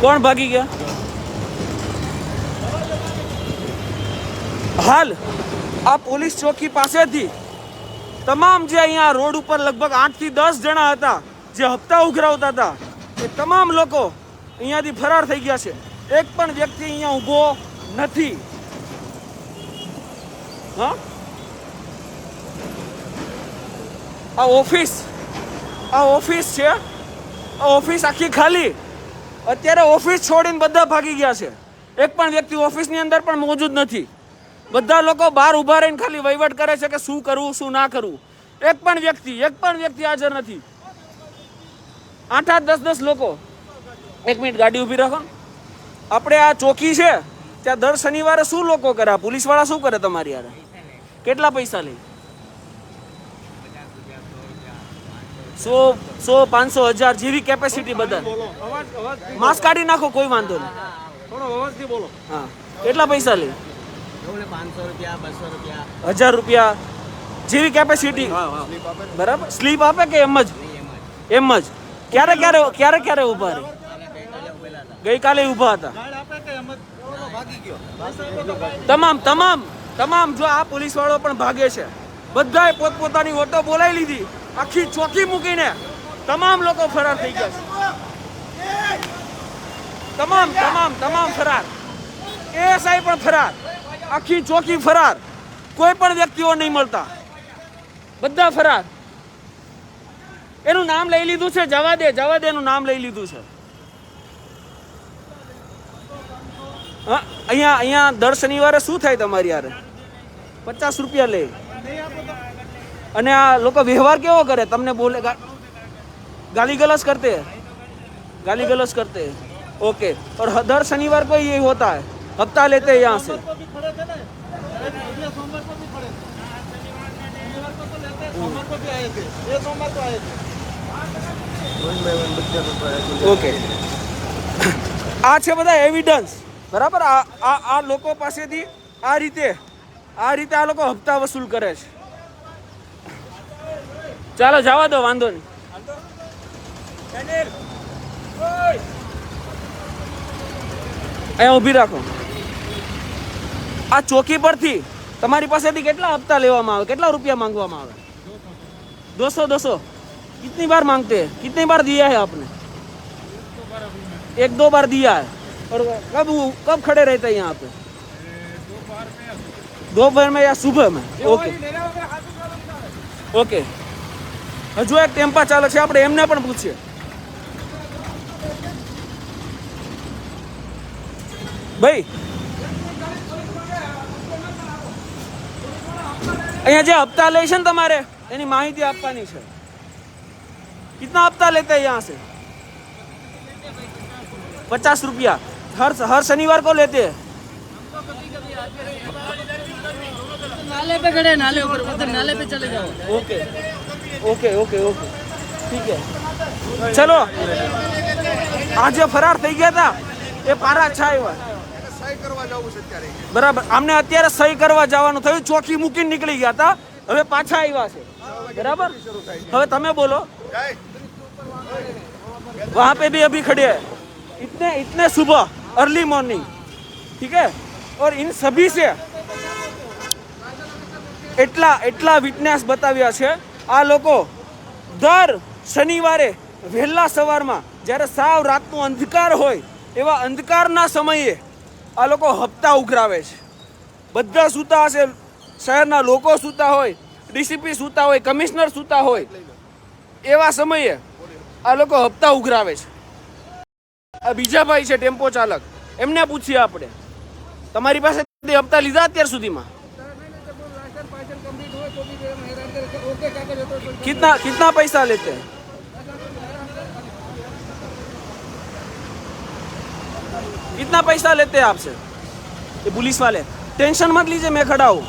કોણ ભાગી ગયા? હાલ, આ પોલીસ ચોકી પાસેથી તમામ જે અહીંયા રોડ ઉપર લગભગ આઠથી દસ જણા હતા, જે હપ્તા ઉઘરાવતા હતા, એ તમામ લોકો અહીંયાથી ફરાર થઈ ગયા છે. એક પણ વ્યક્તિ અહીંયા ઊભો નથી. હા? આ ઓફિસ આ ઓફિસ છે. ઓફિસ આખી ખાલી. અત્યારે ઓફિસ છોડીને બધા ભાગી ગયા છે. એક પણ વ્યક્તિ ઓફિસની અંદર પણ મોજૂદ નથી. બધા લોકો બહાર ઊભા રહીને ખાલી વહીવટ કરે છે કે શું કરવું, શું ના કરવું. એક પણ વ્યક્તિ, એક પણ વ્યક્તિ હાજર નથી. આઠ આઠ, દસ દસ લોકો. એક મિનિટ ગાડી ઊભી રાખો. આપણે આ ચોકી છે, ત્યાં દર શનિવારે શું લોકો કરે? પોલીસવાળા શું કરે તમારી યાર કેટલા પૈસા લે? સો સો પાંચસો હજાર જેવી કેપેસિટી બધા માસ્ક કાઢી નાખો, કોઈ વાંધો નહીં. બોલો હા. કેટલા પૈસા લે? હજાર રૂપિયા. જેવી કેપેસિટી બરાબર? સ્લીપ આપે કે એમ જ? એમ જ. ક્યારે ક્યારે ક્યારે ક્યારે ઊભા રહે? ગઈકાલે ઊભા હતા. તમામ તમામ તમામ જો આ પોલીસ વાળો પણ ભાગે છે. બધાએ પોતપોતાની ઓટો બોલાવી લીધી. આખી ચોકી મૂકીને તમામ લોકો ફરાર થઈ ગયા છે. તમામ તમામ તમામ ફરાર. એએસઆઈ પણ ફરાર. આખી ચોકી ફરાર. કોઈ પણ વ્યક્તિઓ નહીં મળતા. બધા ફરાર. એનું નામ લઈ લીધું છે જવા દે જવા દે એનું નામ લઈ લીધું છે. હા, અહીંયા અહીંયા દર શનિવારે શું થાય તમારી યારે પચાસ રૂપિયા લે. અને આ લોકો વ્યવહાર કેવો કરે તમને બોલે ગા- गाली गलौज करते हैं गाली गलौज करते हैं ओके और ह- दर शनिवार को ये होता है हफ्ता लेते हैं यहाँ से ઓકે આ છે બધા એવિડન્સ બરાબર આ આ આ લોકો પાસેથી આ રીતે આ રીતે આ લોકો હપ્તા વસૂલ કરે છે ચાલો જવા દો વાંધો નહીં અહીંયા ઊભી રાખો આ ચોકી પરથી તમારી પાસેથી કેટલા હપ્તા લેવામાં આવે કેટલા રૂપિયા માંગવામાં આવે દોસો દોસો कितनी बार मांगते हैं कितनी बार दिया है आपने एक दो बार दिया है और कब कब खड़े रहते हैं यहाँ पे दोपहर में या सुबह में ओके ઓકે હજુ એક ટેમ્પા ચાલે છે આપણે એમને પણ પૂછીએ ભાઈ અહીંયા જે હપ્તા લે છે ને તમારે એની માહિતી આપવાની છે कितना हफ्ता लेते हैं यहाँ से पचास रुपया हर हर शनिवार को लेते हैं नाले पे खड़े हैं, नाले ऊपर उधर नाले पे चले जाओ ओके ओके ओके ओके ठीक है ચલો આ જે ફરાર થઈ ગયા હતા એ પારા છાય બરાબર આમને અત્યારે સહી કરવા જવાનું થયું ચોકી મૂકીને નીકળી ગયા હતા હવે પાછા આવ્યા છે બરાબર હવે તમે બોલો वहां पे भी अभी खड़े हैं इतने इतने सुबह अर्ली मॉर्निंग ठीक है और इन सभी से એટલા એટલા વિટનેસ બતાવ્યા છે આ લોકો દર શનિવારે વહેલા સવારમાં જ્યારે સાવ રાતનો અંધકાર હોય એવા અંધકારના સમયે આ લોકો હપ્તા ઉઘરાવે છે. બધા સૂતા હશે, શહેરના લોકો સૂતા હોય, ડીસીપી સૂતા હોય, કમિશનર સૂતા હોય, એવા સમયે આ લોકો હપ્તા ઉઘરાવે છે. આ બીજા ભાઈ છે ટેમ્પો ચાલક. એમને પૂછીએ આપણે. તમારી પાસે હપ્તા લીધા અત્યાર સુધીમાં? कितना कितना पैसा लेते हैं? कितना पैसा लेते हैं आपसे? ये पुलिस वाले, टेंशन मत लीजिए, मैं खड़ा हूँ।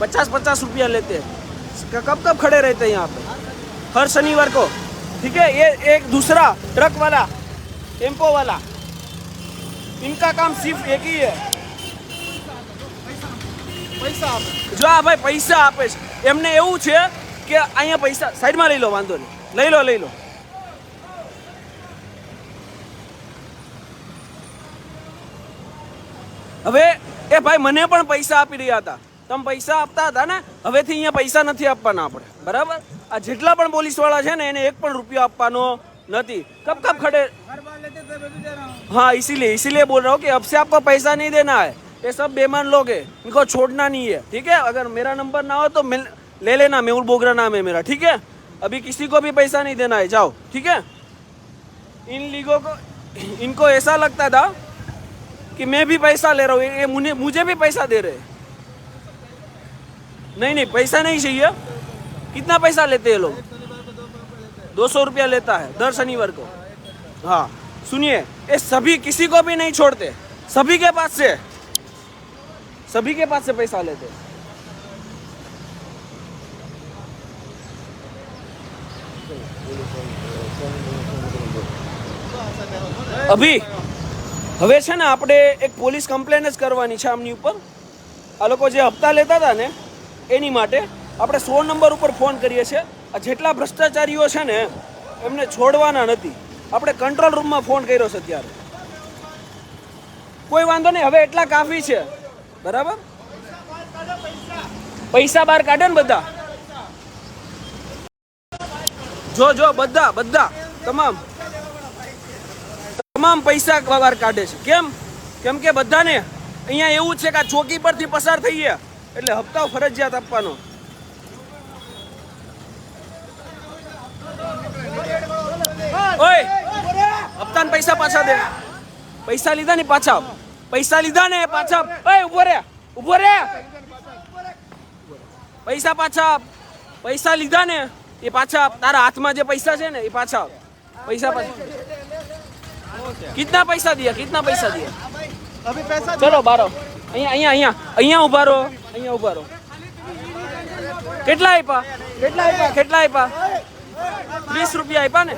पचास पचास रुपया लेते हैं। कब कब खड़े रहते हैं यहाँ पे? हर शनिवार को। ठीक है, ये एक दूसरा ट्रक वाला, टेंपो वाला। इनका काम सिर्फ़ एक ही है। પૈસા આપે. જો આ ભાઈ પૈસા આપે છે એમને એવું છે કે અહીંયા પૈસા સાઈડમાં લઈ લો વાંધો નહીં. લઈ લો લઈ લો. હવે એ ભાઈ મને પણ પૈસા આપી રહ્યા હતા. તમે પૈસા આપતા હતા ને હવેથી અહીંયા પૈસા નથી આપવાના આપણે. બરાબર? આ જેટલા પણ પોલીસવાળા છે ને એને એક પણ રૂપિયો આપવાનો નથી. કપ કપ ખડે. હા इसीलिए इसीलिए બોલ रहा કે कि अब से आपको पैसा नहीं ये सब बेमान लोग है, इनको छोड़ना नहीं है, ठीक है? अगर मेरा नंबर ना हो तो मिल, ले लेना, मेहुल बोगरा नाम है मेरा, ठीक है? अभी किसी को भी पैसा नहीं देना है, जाओ, ठीक है? इन लीगों को, इनको ऐसा लगता था कि मैं भी पैसा ले रहा हूँ, ये मुझे मुझे भी पैसा दे रहे नहीं नहीं, पैसा नहीं चाहिए। कितना पैसा लेते हैं लोग? दो सौ रुपया लेता है, दर शनिवार को। हाँ सुनिए, ये सभी किसी को भी नहीं छोड़ते, सभी के पास से। सभी के पास से पैसा लेते અભી હવે છે ને આપણે એક પોલીસ કમ્પ્લેન જ કરવાની છે આમની ઉપર આ લોકો જે હપ્તા લેતા હતા ને એની માટે આપણે સો નંબર ઉપર ફોન કરીએ છીએ આ જેટલા ભ્રષ્ટાચારીઓ છે ને એમને છોડવાના નથી આપણે કંટ્રોલ રૂમમાં ફોન કર્યો છે અત્યારે કોઈ વાંધો નહીં હવે એટલા કાફી છે બરાબર? પૈસા બહાર કાઢે ને બધા? જો જો, બધા બધા, તમામ. તમામ પૈસા બહાર કાઢે છે. કેમ? કેમ કે બધાને અહીંયા એવું છે કે આ ચોકી પરથી પસાર થઈએ એટલે હપ્તા ફરજિયાત આપવાનો. ઓય! હપ્તાના પૈસા પાછા દે. પૈસા લીધા ને પાછા. પૈસા લીધા ને પાછા. એ ઊભો રે ઊભો રે. પૈસા પાછા પૈસા લીધા ને એ પાછા તારા હાથમાં જે પૈસા છે ને એ પાછા પૈસા પાછા. કેટલા પૈસા દિયા કેટલા પૈસા દિયા ચલો બારો. અહીંયા અહીંયા અહીંયા. અહીંયા ઊભા રહો. અહીંયા ઊભા રહો. કેટલા આપ્યા કેટલા આપ્યા કેટલા આપ્યા ત્રીસ રૂપિયા આપ્યા ને?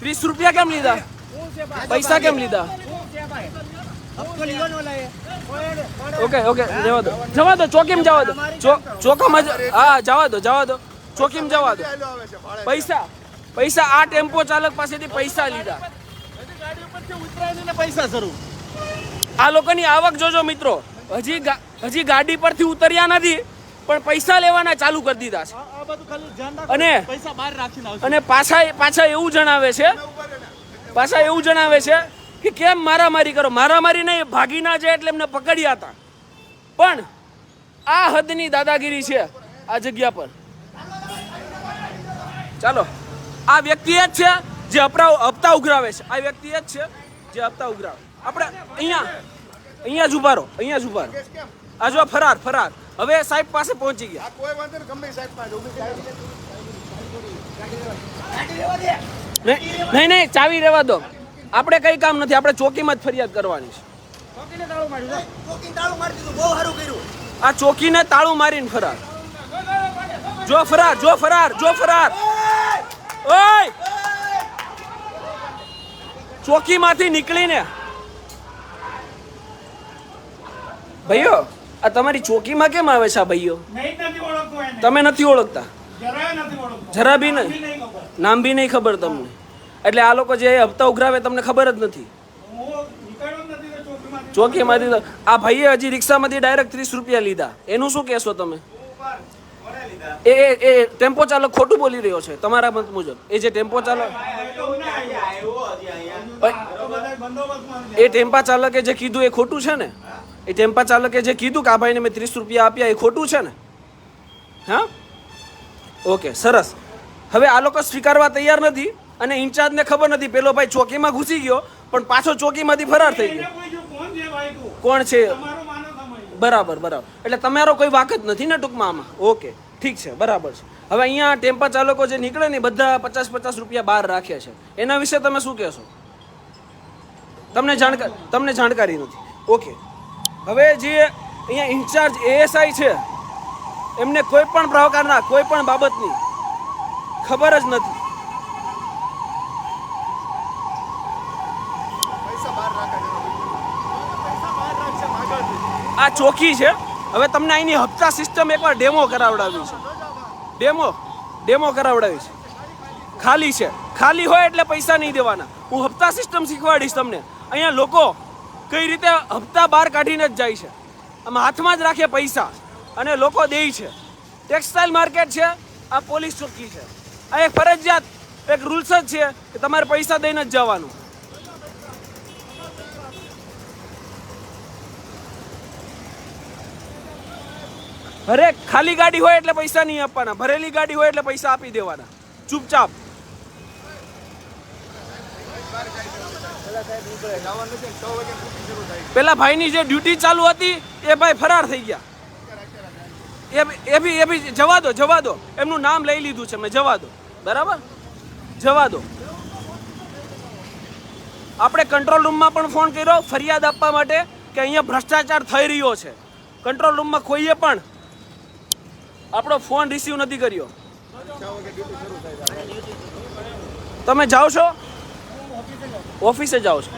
ત્રીસ રૂપિયા કેમ લીધા? પૈસા કેમ લીધા? ઓકે ઓકે જવા દો. જવા દો ચોકીમ જવા દો. ચોકામાં હા જવા દો જવા દો. ચોકીમ જવા દો. પૈસા પૈસા આ ટેમ્પો ચાલક પાસેથી પૈસા લીધા. પૈસા શરૂ આ લોકોની આવક જોજો મિત્રો. હજી હજી ગાડી પરથી ઉતર્યા નથી પણ પૈસા લેવાના ચાલુ કરી દીધા છે. અને પૈસા અને પાછા પાછા એવું જણાવે છે પાછા એવું જણાવે છે કે કેમ મારામારી કરો? મારામારી નહીં ભાગી ના જાય એટલે એમને પકડ્યા હતા. પણ આ હદની દાદાગીરી છે આ જગ્યા પર. ચાલો આ વ્યક્તિ જ છે જે અપરા હપ્તા ઉઘરાવે છે. આ વ્યક્તિ જ છે જે હપ્તા ઉઘરાવે. આપણે અહીંયા અહીંયા જ ઊભા રહો અહીંયા જ ઊભા રહો. આ જો ફરાર ફરાર. હવે સાહેબ પાસે પહોંચી ગયા. નહીં નહીં નહીં ચાવી રહેવા દો. આપણે કઈ કામ નથી આપણે ચોકીમાં જ ફરિયાદ કરવાની છે. આ ચોકીને તાળું મારીને ફરાર. જો ફરાર જો ફરાર જો ફરાર. ઓય! ચોકીમાંથી નીકળીને. ભાઈઓ આ તમારી ચોકીમાં કેમ આવે છે આ ભાઈઓ? તમે નથી ઓળખતા? જરા બી નહીં નામ બી નહીં ખબર તમને. એટલે આ લોકો જે હપ્તા ઉઘરાવે તમને ખબર જ નથી. ચોકીમાંથી તો આ ભાઈએ હજી રિક્ષામાંથી ડાયરેક્ટ ત્રીસ રૂપિયા લીધા. એનું શું કહેશો તમે? એ એ ટેમ્પો ચાલક ખોટું બોલી રહ્યો છે, તમારા મત મુજબ. એ જે ટેમ્પો ચાલક એ ટેમ્પા ચાલકે જે કીધું એ ખોટું છે ને? એ ટેમ્પા ચાલકે જે કીધું કે આ ભાઈને મેં ત્રીસ રૂપિયા આપ્યા, એ ખોટું છે ને? હા? ઓકે, સરસ. હવે આ લોકો સ્વીકારવા તૈયાર નથી. અને ઇન્ચાર્જને ખબર નથી. પેલો ભાઈ ચોકીમાં ઘૂસી ગયો પણ પાછો ચોકીમાંથી ફરાર થઈ ગયો. કોણ છે બરાબર બરાબર. એટલે તમારો કોઈ વાક જ નથી ને ટૂંકમાં આમાં? ઓકે ઠીક છે બરાબર છે. હવે અહીંયા ટેમ્પા ચાલકો જે નીકળે ને બધા પચાસ પચાસ રૂપિયા બહાર રાખ્યા છે. એના વિશે તમે શું કહેશો? તમને જાણકાર તમને જાણકારી નથી. ઓકે. હવે જે અહીંયા ઇન્ચાર્જ એએસઆઈ છે એમને કોઈ પણ પ્રકારના કોઈ પણ બાબતની ખબર જ નથી. આ ચોકી છે. હવે તમને અહીંની હપ્તા સિસ્ટમ એકવાર ડેમો કરાવડાવી છે. ડેમો ડેમો કરાવડાવી છે. ખાલી છે. ખાલી હોય એટલે પૈસા નહીં દેવાના. હું હપ્તા સિસ્ટમ શીખવાડીશ તમને. અહીંયા લોકો કઈ રીતે હપ્તા બહાર કાઢીને જ જાય છે. આમ હાથમાં જ રાખે પૈસા. અને લોકો દે છે. ટેક્સટાઇલ માર્કેટ છે. આ પોલીસ ચોકી છે. આ એક ફરજિયાત, એક રૂલ્સ જ છે કે તમારે પૈસા દઈને જ જવાનું. હરેક ખાલી ગાડી હોય એટલે પૈસા નહીં આપવાના. ભરેલી ગાડી હોય એટલે પૈસા આપી દેવાના. ચૂપચાપ. પેલા ભાઈની જે ડ્યુટી ચાલુ હતી, એ ભાઈ ફરાર થઈ ગયા. એ એ બી એ બી જવા દો જવા દો. એમનું નામ લઈ લીધું છે, મેં જવા દો. બરાબર? જવા દો. આપણે કંટ્રોલ રૂમમાં પણ ફોન કર્યો, ફરિયાદ આપવા માટે કે અહીંયા ભ્રષ્ટાચાર થઈ રહ્યો છે. કંટ્રોલ રૂમમાં કોઈએ પણ આપણો ફોન રિસીવ નથી કર્યો. તમે જાઓ છો? ઓફિસે જાઓ છો.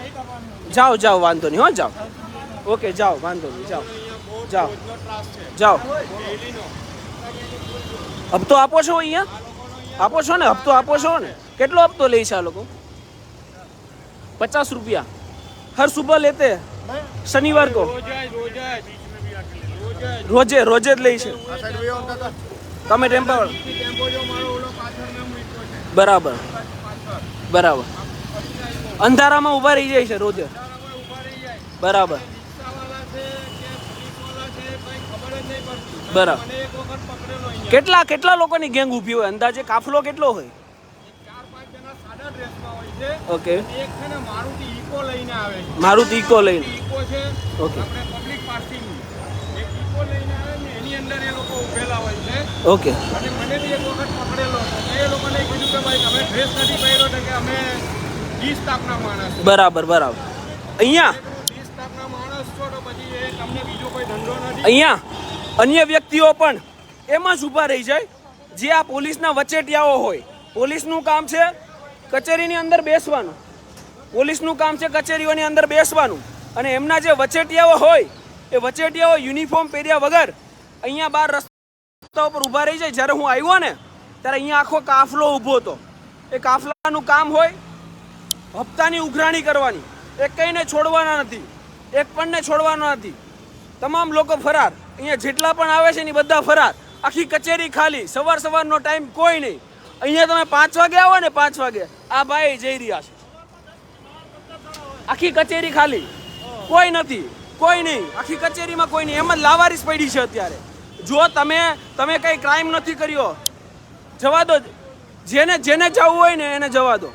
જાઓ જાઓ વાંધો નહીં હો જાઓ. ઓકે જાઓ વાંધો નહીં જાઓ. જાઓ. જાઓ. હપ્તો આપો છો અહીંયા? આપો છો ને? હપ્તો આપો છો ને? કેટલો હપ્તો લે છે આ લોકો? પચાસ રૂપિયા. હર સુબહ લેતે? શનિવાર કો? રોજે રોજે જ લઈ છે. તમે ટેમ્પા બરાબર. બરાબર. અંધારામાં ઊભા રહી જાય છે રોજે. બરાબર. બરાબર. કેટલા કેટલા લોકોની ગેંગ ઊભી હોય? અંદાજે કાફલો કેટલો હોય? ઓકે. મારુતિ ઇકો લઈને આવે મારુતિ ઇકો લઈને. ઓકે. પબ્લિક પાર્કિંગની એક લઈને આવે ને એની અંદર એ લોકો ઉભેલા હોય છે. ઓકે. અને મને બી એક વખત પકડેલો હતો. એ લોકોને કીધું કે ભાઈ તમે ડ્રેસ નથી પહેર્યો તો કે અમે માણસ બરાબર બરાબર. અહીંયા? તાપના માણસ છો તો પછી એ તમને બીજો કોઈ ધંધો નથી. અહીંયા? અન્ય વ્યક્તિઓ પણ એમાં જ ઊભા રહી જાય. જે આ પોલીસના વચેટિયાઓ હોય. પોલીસનું કામ છે કચેરીની અંદર બેસવાનું. પોલીસનું કામ છે કચેરીઓની અંદર બેસવાનું. અને એમના જે વચેટિયાઓ હોય એ વચેટિયાઓ યુનિફોર્મ પહેર્યા વગર અહીંયા બહાર રસ્તા ઉપર ઊભા રહી જાય. જ્યારે હું આવ્યો ને, ત્યારે અહીંયા આખો કાફલો ઊભો હતો. એ કાફલાનું કામ હોય હપ્તાની ઉઘરાણી કરવાની. એક કંઈને છોડવાના નથી, એક પણને છોડવાના નથી. તમામ લોકો ફરાર. અહીંયા જેટલા પણ આવે છે ને બધા ફરાર. આખી કચેરી ખાલી. સવાર સવારનો ટાઈમ કોઈ નહીં. અહીંયા તમે પાંચ વાગે આવો ને પાંચ વાગે. આ ભાઈ જઈ રહ્યા છે. આખી કચેરી ખાલી. કોઈ નથી. કોઈ નહીં. આખી કચેરીમાં કોઈ નહીં. એમ જ લાવારીસ પડી છે અત્યારે. જો તમે તમે કઈ ક્રાઇમ નથી કર્યો જવા દો. જેને જેને જવું હોય ને એને જવા દો.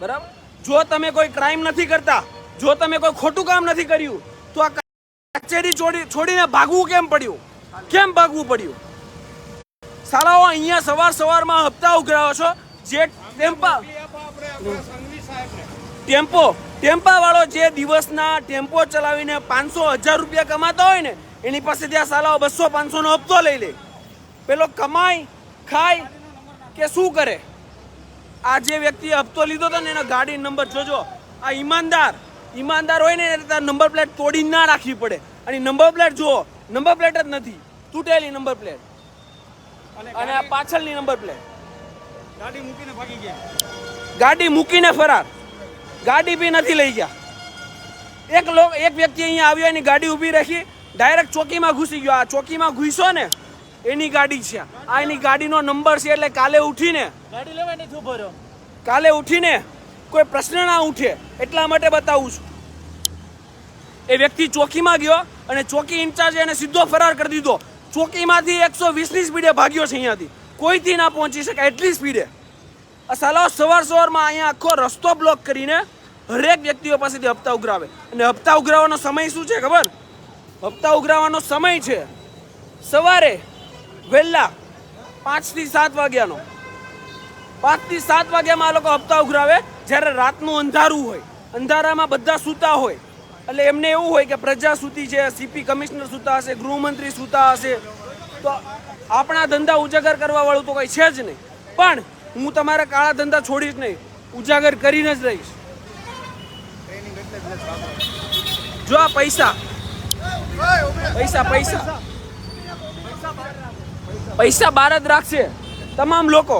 બરાબર? જો તમે કોઈ ક્રાઇમ નથી કરતા જો તમે કોઈ ખોટું કામ નથી કર્યું તો આ કચેરી છોડી છોડીને ભાગવું કેમ પડ્યું? કેમ ભાગવું પડ્યું? સાલાઓ અહીંયા સવાર સવારમાં હપ્તા ઉઘરાવો છો. જે ટેમ્પા ટેમ્પો ટેમ્પા વાળો જે દિવસના ટેમ્પો ચલાવીને પાંચસો હજાર રૂપિયા કમાતા હોય ને એની પાસેથી આ સાલાઓ બસો પાંચસોનો હપ્તો લઈ લે. પેલો કમાય ખાય કે શું કરે? આ જે વ્યક્તિએ હપ્તો લીધો હતો ને એનો ગાડી નંબર જોજો. આ ઈમાનદાર ઈમાનદાર હોય ને એને નંબર પ્લેટ તોડી ના રાખવી પડે. અને નંબર પ્લેટ જુઓ નંબર પ્લેટ જ નથી તૂટેલી નંબર પ્લેટ. અને આ પાછળની નંબર પ્લેટ. ગાડી મૂકીને ભાગી ગયા. ગાડી મૂકીને ફરાર. ગાડી બી નથી લઈ ગયા. એક લોક એક વ્યક્તિ અહીંયા આવ્યો એની ગાડી ઊભી રાખી ડાયરેક્ટ ચોકીમાં ઘૂસી ગયો. આ ચોકીમાં ઘૂસ્યો ને એની ગાડી છે. આ એની ગાડીનો નંબર છે એટલે કાલે ઉઠીને ગાડી લેવા ઊભો રહ્યો કાલે ઉઠીને કોઈ પ્રશ્ન ના ઉઠે. એટલા માટે બતાવું છું. એ વ્યક્તિ ચોકીમાં ગયો અને ચોકી ઇન્ચાર્જ એને સીધો ફરાર કરી દીધો. ચોકીમાંથી એકસો વીસની સ્પીડે ભાગ્યો છે અહીંયાથી. કોઈથી ના પહોંચી શકાય એટલી સ્પીડે. આ સાલાઓ સવાર સવારમાં અહીંયા આખો રસ્તો બ્લોક કરીને હરેક વ્યક્તિઓ પાસેથી હપ્તા ઉઘરાવે. અને હપ્તા ઉઘરાવવાનો સમય શું છે ખબર? હપ્તા ઉઘરાવવાનો સમય છે સવારે વહેલા પાંચથી સાત વાગ્યાનો. પાંચથી સાત વાગ્યામાં આ લોકો હપ્તા ઉઘરાવે જ્યારે રાતનું અંધારું હોય. અંધારામાં બધા સૂતા હોય. એટલે એમને એવું હોય કે પ્રજા સૂતી છે સીપી કમિશનર સૂતા હશે, ગૃહમંત્રી સૂતા હશે. તો આપણા ધંધા ઉજાગર કરવા વાળું તો કઈ છે જ નહીં. પણ હું તમારા કાળા ધંધા છોડીશ નહીં. ઉજાગર કરીને જ રહીશ. જો આ પૈસા. પૈસા પૈસા. પૈસા બાર જ રાખશે. તમામ લોકો.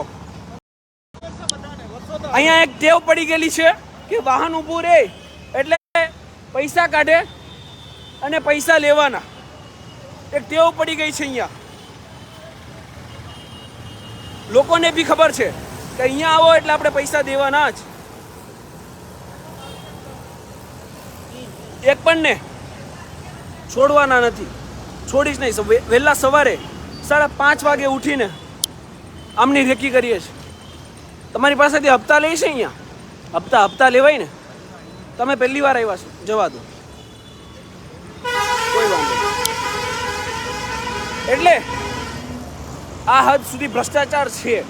અહીંયા એક ટેવ પડી ગયેલી છે કે વાહન ઊભું રહે એટલે પૈસા કાઢે અને પૈસા લેવાના. એક ટેવ પડી ગઈ છે અહીંયા. લોકોને બી ખબર છે કે અહીંયા આવો એટલે આપણે પૈસા દેવાના જ. એક પણ ને છોડવાના નથી. છોડીશ નહીં. વહેલા સવારે સાડા પાંચ વાગે ઉઠીને આમની રેકી કરીએ છીએ. તમારી પાસેથી હપ્તા લે છે અહીંયા? હપ્તા હપ્તા લેવાય ને? તમે પહેલી વાર આવ્યા છો. જવા દો. કોઈ વાંધો એટલે આ હદ સુધી ભ્રષ્ટાચાર છે.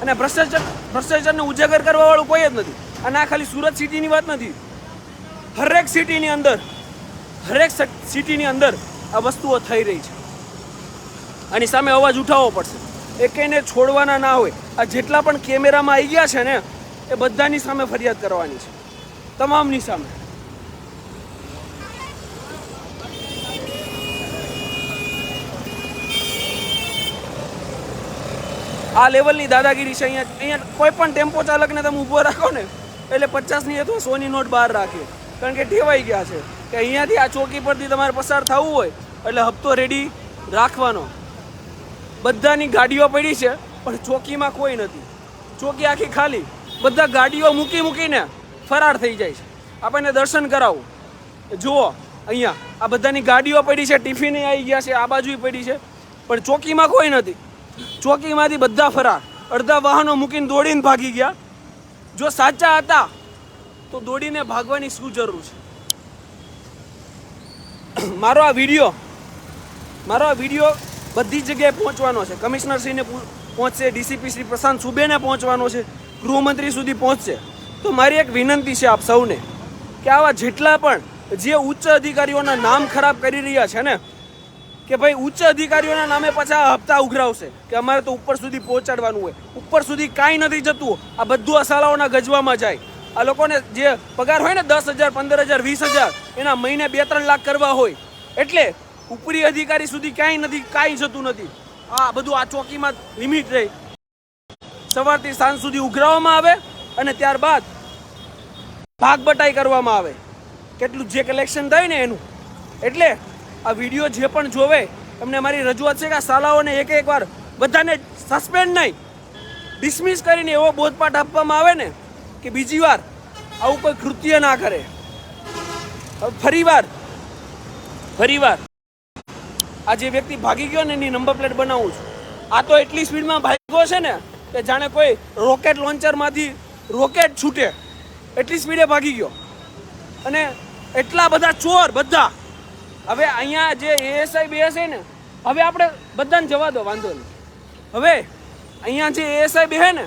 અને ભ્રષ્ટાચાર, ભ્રષ્ટાચારને ઉજાગર કરવા વાળું કોઈ જ નથી. અને આ ખાલી સુરત સિટીની વાત નથી. હરેક સિટીની અંદર, હરેક સિટીની અંદર આ વસ્તુઓ થઈ રહી છે. આની સામે અવાજ ઉઠાવવો પડશે. એ કઈને છોડવાના ના હોય. આ જેટલા પણ કેમેરામાં આવી ગયા છે ને, એ બધાની સામે ફરિયાદ કરવાની છે. તમામની સામે. આ લેવલની દાદાગીરી છે અહીંયા. અહીંયા કોઈ પણ ટેમ્પો ચાલકને તમે ઊભો રાખો ને, એટલે પચાસની અથવા સોની નોટ બહાર રાખે. કારણ કે ટેવાઈ ગયા છે કે અહીંયાથી આ ચોકી પરથી તમારે પસાર થવું હોય, એટલે હપ્તો રેડી રાખવાનો. બધાની ગાડીઓ પડી છે, પણ ચોકીમાં કોઈ નથી. ચોકી આખી ખાલી. બધા ગાડીઓ મૂકી મૂકીને ફરાર થઈ જાય છે. આપણને દર્શન કરાવો. જુઓ, અહીંયા આ બધાની ગાડીઓ પડી છે, ટિફિન આવી ગયા છે, આ બાજુ પડી છે, પણ ચોકીમાં કોઈ નથી. ચોકીમાંથી બધા ફરાર. અડધા વાહનો મૂકીને દોડીને ભાગી ગયા. જો સાચા હતા, તો દોડીને ભાગવાની શું જરૂર છે? મારો આ વીડિયો, મારો આ વીડિયો બધી જગ્યાએ પહોંચવાનો છે. કમિશનરશ્રીને પહોંચશે, ડીસીપી શ્રી પ્રશાંત સુબેને પહોંચવાનો છે. ગૃહમંત્રી સુધી પહોંચશે. તો મારી એક વિનંતી છે આપ સૌને કે આવા જેટલા પણ જે ઉચ્ચ અધિકારીઓના નામ ખરાબ કરી રહ્યા છે ને કે ભાઈ ઉચ્ચ અધિકારીઓના નામે પાછા હપ્તા ઉઘરાવશે, કે અમારે તો ઉપર સુધી પહોંચાડવાનું હોય. ઉપર સુધી કાંઈ નથી જતું. આ બધું આ શાળાઓના ગજવામાં જાય. આ લોકોને જે પગાર હોય ને દસ હજાર, પંદર હજાર, વીસ હજાર, એના મહિને બે, ત્રણ લાખ કરવા હોય. એટલે ઉપરી અધિકારી સુધી ક્યાંય નથી, કાંઈ જતું નથી. આ બધું આ ચોકીમાં લિમિટ રહી. સવારથી સાંજ સુધી ઉઘરાવવામાં આવે અને ત્યારબાદ ભાગ બટાઈ કરવામાં આવે. કેટલું જે કલેક્શન થાય ને એનું. એટલે આ વીડિયો જે પણ જોવે એમને મારી રજૂઆત છે કે આ શાળાઓને એક એક વાર બધાને સસ્પેન્ડ નહીં ડિસમિસ કરીને એવો બોધપાઠ આપવામાં આવે ને કે બીજી વાર આવું કોઈ કૃત્ય ના કરે. હવે ફરીવાર ફરીવાર આ જે વ્યક્તિ ભાગી ગયો ને એની નંબર પ્લેટ બનાવું છું. આ તો એટલી સ્પીડમાં ભાગ્યો છે ને કે જાણે કોઈ રોકેટ લોન્ચરમાંથી રોકેટ છૂટે. એટલી સ્પીડે ભાગી ગયો. અને એટલા બધા ચોર બધા હવે અહીંયા જે એએસઆઈ બીએસઆઈ ને, હવે આપણે બધાને જવા દો, વાંધો નહીં. હવે અહીંયા જે એએસઆઈ બે ને,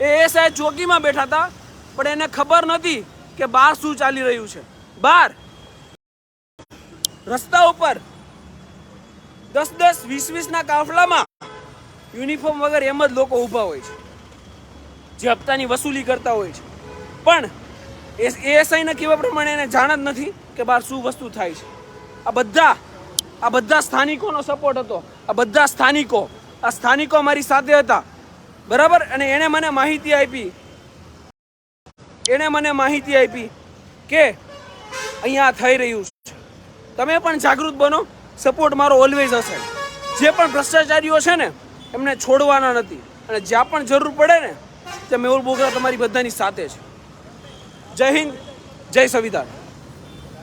એ એએસઆઈ ચોકીમાં બેઠા હતા, પણ એને ખબર નથી કે બહાર શું ચાલી રહ્યું છે. બહાર. રસ્તા ઉપર દસ દસ, વીસ વીસના કાફલામાં યુનિફોર્મ વગર એમ જ લોકો ઊભા હોય છે. જે હપ્તાની વસૂલી કરતા હોય છે. પણ એએસઆઈને કેવા પ્રમાણે એને જાણ જ નથી કે બહાર શું વસ્તુ થાય છે. આ બધા આ બધા સ્થાનિકોનો સપોર્ટ હતો. આ બધા સ્થાનિકો, આ સ્થાનિકો મારી સાથે હતા. બરાબર? અને એણે મને માહિતી આપી. એણે મને માહિતી આપી કે અહીંયા થઈ રહ્યું છે. તમે પણ જાગૃત બનો. સપોર્ટ મારો ઓલવેઝ હશે. જે પણ ભ્રષ્ટાચારીઓ છે ને, એમને છોડવાના નથી. અને જ્યાં પણ જરૂર પડે ને, ત્યાં મેહુલ બોગરા તમારી બધાની સાથે છે. જય હિન્દ, જય સંવિધાન.